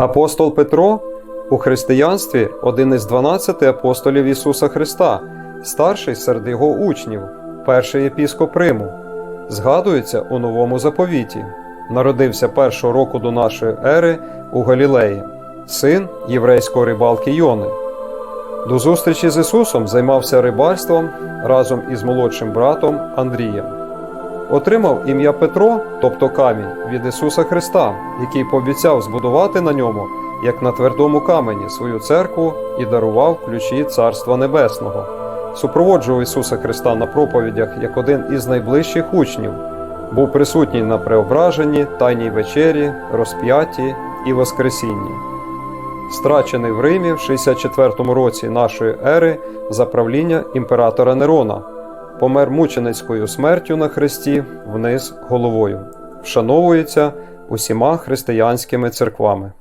Апостол Петро у християнстві один із 12 апостолів Ісуса Христа, старший серед його учнів, перший єпіскоп Риму. Згадується у новому заповіті. Народився першого року до нашої ери у Галілеї, син єврейського рибалки Йони. До зустрічі з Ісусом займався рибальством разом із молодшим братом Андрієм. Отримав ім'я Петро, тобто камінь, від Ісуса Христа, який пообіцяв збудувати на ньому, як на твердому камені, свою церкву і дарував ключі Царства Небесного. Супроводжував Ісуса Христа на проповідях як один із найближчих учнів, був присутній на преображенні, Тайній вечері, розп'ятті і Воскресінні. Страчений в Римі в 64 році нашої ери за правління імператора Нерона, помер мученицькою смертю на хресті вниз головою, вшановується усіма християнськими церквами.